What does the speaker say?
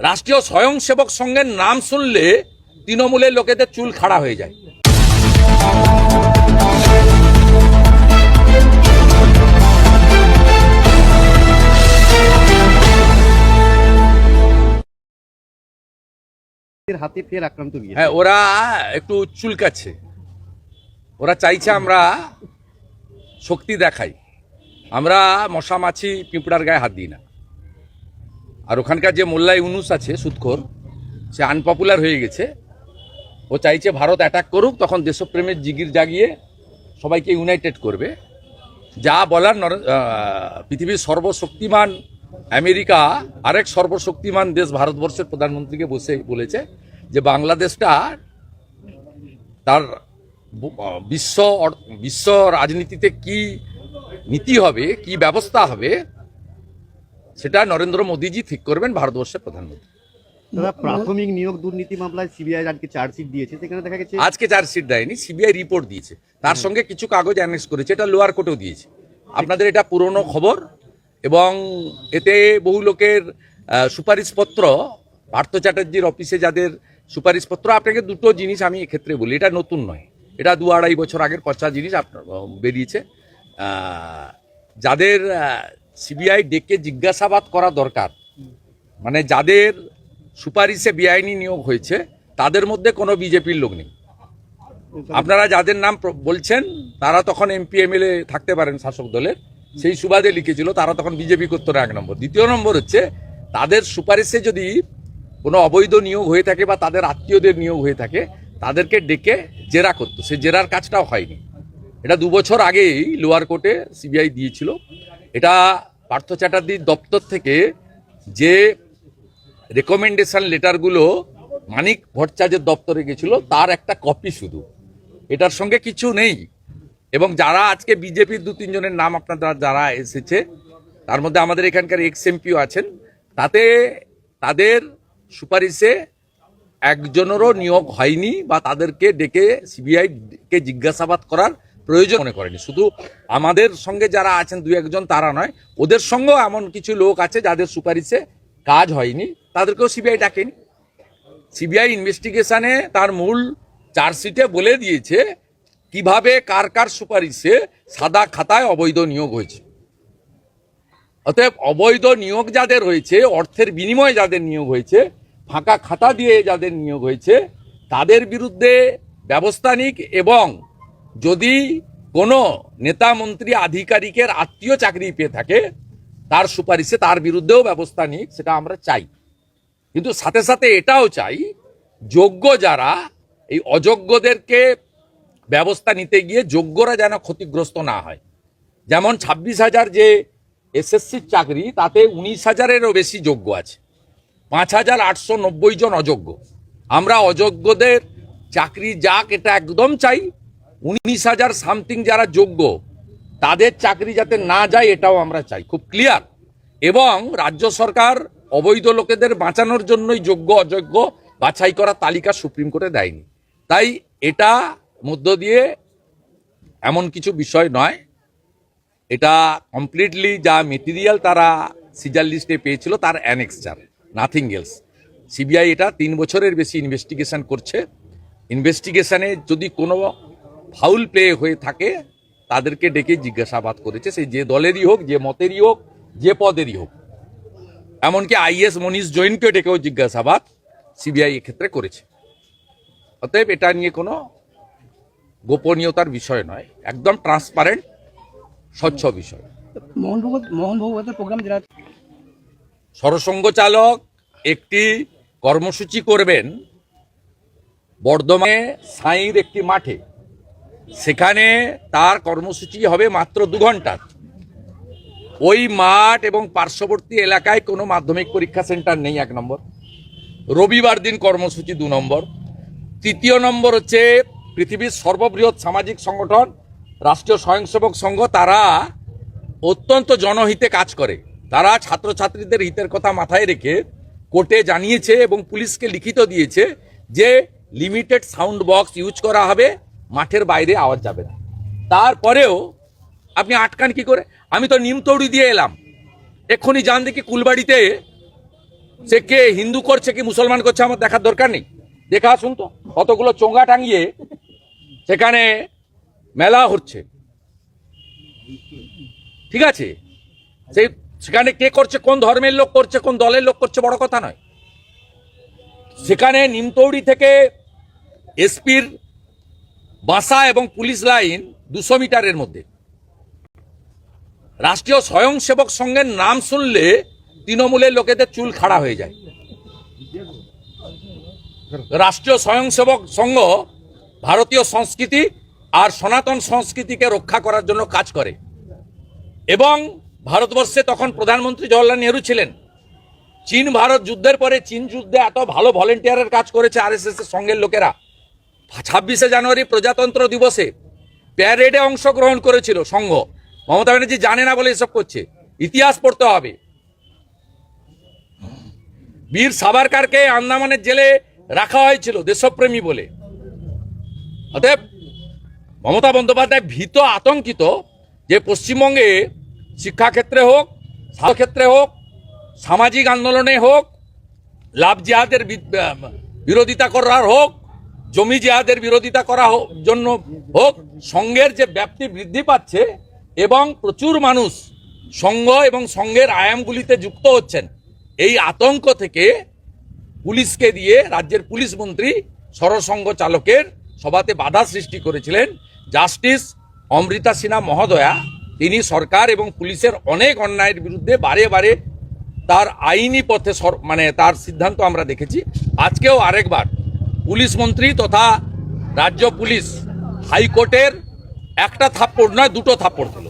রাষ্ট্রীয় স্বয়ংসেবক সংঘের নাম শুনলে তৃণমূলের লোকেদের চুল খাড়া হয়ে যায়। হাতে ফের আক্রান্ত হ্যাঁ ওরা একটু চুলকাচ্ছে। ওরা চাইছে আমরা শক্তি দেখাই। আমরা মশা মাছি পিঁপড়ার গায়ে হাত দিই না। আর ওখানকার যে মোল্লা ইউনুস আছে, সুৎখোর, সে আনপপুলার হয়ে গেছে। ও চাইছে ভারত অ্যাটাক করুক, তখন দেশপ্রেমের জিগির জাগিয়ে সবাইকে ইউনাইটেড করবে। যা বলার পৃথিবীর সর্বশক্তিমান আমেরিকা, আরেক সর্বশক্তিমান দেশ ভারতবর্ষের প্রধানমন্ত্রীকে বসে বলেছে যে বাংলাদেশটা তার বিশ্ব বিশ্ব রাজনীতিতে কি নীতি হবে, কি ব্যবস্থা হবে সেটা নরেন্দ্র মোদীজি ঠিক করবেন ভারতবর্ষের প্রধানমন্ত্রী। প্রাথমিক নিয়োগ দুর্নীতি মামলায় সিবিআই আজকে চার্জশিট দিয়েছে সেখানে দেখা গেছে আজকে চার্জশিট দেয়নি সিবিআই রিপোর্ট দিয়েছে। তার সঙ্গে কিছু কাগজ অ্যানেক্স করেছে এটা লোয়ার কোর্টেও দিয়েছে। আপনাদের এটা পুরনো খবর এবং এতে বহু লোকের সুপারিশপত্র পার্থ চ্যাটার্জির অফিসে যাদের সুপারিশপত্র আপনাকে দুটো জিনিস আমি এক্ষেত্রে বলি এটা নতুন নয়। এটা দু আড়াই বছর আগের পচা জিনিস আপনার বেরিয়েছে। যাদের সিবিআই ডেকে জিজ্ঞাসাবাদ করা দরকার। মানে যাদের সুপারিশে বেআইনি নিয়োগ হয়েছে, তাদের মধ্যে কোনো বিজেপির লোক নেই। আপনারা যাদের নাম বলছেন, তারা তখন এমপি, এমএলএ থাকতে পারেন শাসক দলের। সেই সুবাদে লিখেছিল, তারা তখন বিজেপি করতো না এক নম্বর। দ্বিতীয় নম্বর হচ্ছে, তাদের সুপারিশে যদি কোনো অবৈধ নিয়োগ হয়ে থাকে বা তাদের আত্মীয়দের নিয়োগ হয়ে থাকে, তাদেরকে ডেকে জেরা করতো। সে জেরার কাজটাও হয়নি। এটা দু বছর আগেই লোয়ার কোর্টে সিবিআই দিয়েছিল। এটা পার্থ চ্যাটার্জির দপ্তর থেকে যে রেকমেন্ডেশন লেটারগুলো মানিক ভট্টাচার্যের দপ্তরে গেছিল, তার একটা কপি শুধু। এটার সঙ্গে কিছু নেই। এবং যারা আজকে বিজেপির দু তিনজনের নাম আপনারা যারা এসেছে, তার মধ্যে আমাদের এখানকার এক্স এমপিও আছেন, তাতে তাদের সুপারিশে একজনেরও নিয়োগ হয়নি বা তাদেরকে ডেকে সিবিআই কে জিজ্ঞাসাবাদ করার প্রয়োজন মনে করেনি। শুধু আমাদের সঙ্গে যারা আছেন দু একজন, তারা নয়, ওদের সঙ্গেও এমন কিছু লোক আছে যাদের সুপারিশে কাজ হয়নি, তাদেরকেও সিবিআই ডাকেনি। সিবিআই ইনভেস্টিগেশনে তার মূল চার্জশিটে বলে দিয়েছে কীভাবে কার কার সুপারিশে সাদা খাতায় অবৈধ নিয়োগ হয়েছে। অতএব অবৈধ নিয়োগ যাদের হয়েছে, অর্থের বিনিময়ে যাদের নিয়োগ হয়েছে, ফাঁকা খাতা দিয়ে যাদের নিয়োগ হয়েছে, তাদের বিরুদ্ধে ব্যবস্থা নিক এবং যদি কোনো নেতা মন্ত্রী আধিকারিকের আত্মীয় চাকরি পেয়ে থাকে, তার সুপারিশে তার বিরুদ্ধেও ব্যবস্থা নিক, সেটা আমরা চাই। কিন্তু সাথে সাথে এটাও চাই, যোগ্য যারা এই অযোগ্যদেরকে ব্যবস্থা নিতে গিয়ে যোগ্যরা যেন ক্ষতিগ্রস্ত না হয়। যেমন ছাব্বিশ হাজার যে এসএসসির চাকরি, তাতে উনিশ হাজারেরও বেশি যোগ্য আছে। পাঁচ হাজার আটশো নব্বই জন অযোগ্য। আমরা অযোগ্যদের চাকরি যাক, এটা একদম চাই। উনিশ হাজার সামথিং যারা যোগ্য, তাদের চাকরি যাতে না যায় এটাও আমরা চাই। খুব ক্লিয়ার এবং রাজ্য সরকার অবৈধ লোকেদের বাঁচানোর জন্যই যোগ্য, অযোগ্য বাছাই করার তালিকা সুপ্রিম কোর্টে দেয়নি। তাই এটা মধ্য দিয়ে এমন কিছু বিষয় নয়। এটা কমপ্লিটলি যা মেটেরিয়াল তারা সিজার লিস্টে পেয়েছিল, তার অ্যানেক্সচার নাথিং এলস সিবিআই এটা তিন বছরের বেশি ইনভেস্টিগেশন করছে। ইনভেস্টিগেশনে যদি কোনো ফাউল প্লে হয়ে থাকে তাদেরকে ডেকে জিজ্ঞাসাবাদ করেছে সেই যে দলেরই হোক যে মতেরই হোক যে পদেরই হোক। এমনকি আইএস মনীষ জৈনকে ডেকেও জিজ্ঞাসাবাদ সিবিআই এক্ষেত্রে করেছে। অতএব এটা নিয়ে কোনো গোপনীয়তার বিষয় নয় একদম ট্রান্সপারেন্ট স্বচ্ছ বিষয়। মোহন ভগত মোহন ভগবতের প্রোগ্রাম যেটা সরসঙ্গ চালক একটি কর্মসূচি করবেন বর্ধমানে সাঁইর একটি মাঠে। সেখানে তার কর্মসূচি হবে মাত্র দু ঘণ্টার ওই মাঠ এবং পার্শ্ববর্তী এলাকায় কোনো মাধ্যমিক পরীক্ষা সেন্টার নেই এক নম্বর। রবিবার দিন কর্মসূচি দু নম্বর। তৃতীয় নম্বর হচ্ছে পৃথিবীর সর্ববৃহৎ সামাজিক সংগঠন, রাষ্ট্রীয় স্বয়ংসেবক সংঘ, তারা অত্যন্ত জনহিতে কাজ করে। তারা ছাত্রছাত্রীদের হিতের কথা মাথায় রেখে কোর্টে জানিয়েছে এবং পুলিশকে লিখিত দিয়েছে যে লিমিটেড সাউন্ড বক্স ইউজ করা হবে। মাঠের বাইরে আওয়াজ যাবে না। তারপরেও আপনি আটকান কি করে? আমি তো নিমতৌড়ি দিয়ে এলাম। এক্ষুনি যান দেখি কুলবাড়িতে সে কে হিন্দু করছে কি মুসলমান করছে আমার দেখার দরকার নেই। দেখা আসুন তো, কতগুলো চোঙ্গা টাঙিয়ে সেখানে মেলা হচ্ছে। ঠিক আছে? সেই সেখানে কে করছে, কোন ধর্মের লোক করছে, কোন দলের লোক করছে, বড় কথা নয়। সেখানে নিমতৌড়ি থেকে এসপির বাসা এবং পুলিশ লাইন দুশো মিটারের মধ্যে। রাষ্ট্রীয় স্বয়ংসেবক সংঘের নাম শুনলে তৃণমূলের লোকেদের চুল খাড়া হয়ে যায়। রাষ্ট্রীয় স্বয়ংসেবক সংঘ ভারতীয় সংস্কৃতি আর সনাতন সংস্কৃতিকে রক্ষা করার জন্য কাজ করে। এবং ভারতবর্ষে তখন প্রধানমন্ত্রী জওয়াহরলাল নেহরু ছিলেন। চীন ভারত যুদ্ধের পরে চীন যুদ্ধে এত ভালো ভলেন্টিয়ারের কাজ করেছে আর এস এর সঙ্গের লোকেরা। ছাব্বিশে জানুয়ারি প্রজাতন্ত্র দিবসে প্যারেডে অংশগ্রহণ করেছিল সংঘ। মমতা ব্যানার্জি জানে না বলে এসব করছে। ইতিহাস পড়তে হবে। বীর সাভারকারকে আন্দামানের জেলে রাখা হয়েছিল দেশপ্রেমী বলে। অতএব মমতা বন্দ্যোপাধ্যায় ভীত, আতঙ্কিত যে পশ্চিমবঙ্গে শিক্ষাক্ষেত্রে হোক, স্বাস্থ্যক্ষেত্রে হোক, সামাজিক আন্দোলনে হোক, লাভ জিহাদের বিরোধিতা করার হোক জমি জিহাদের বিরোধিতা করা জন্য হোক সংঘের যে ব্যাপ্তি বৃদ্ধি পাচ্ছে এবং প্রচুর মানুষ সংঘ এবং সংঘের আয়ামগুলিতে যুক্ত হচ্ছেন, এই আতঙ্ক থেকে পুলিশকে দিয়ে রাজ্যের পুলিশ মন্ত্রী সরসংঘ চালকের সভাতে বাধা সৃষ্টি করেছিলেন। জাস্টিস অমৃতা সিনহা মহোদয়া, তিনি সরকার এবং পুলিশের অনেক অন্যায়ের বিরুদ্ধে বারে বারে তার আইনি পথে মানে তার সিদ্ধান্ত আমরা দেখেছি। আজকেও আরেকবার পুলিশ মন্ত্রী তথা রাজ্য পুলিশ হাইকোর্টের একটা থাপ্পড় নয় দুটো থাপ্পড় দিল।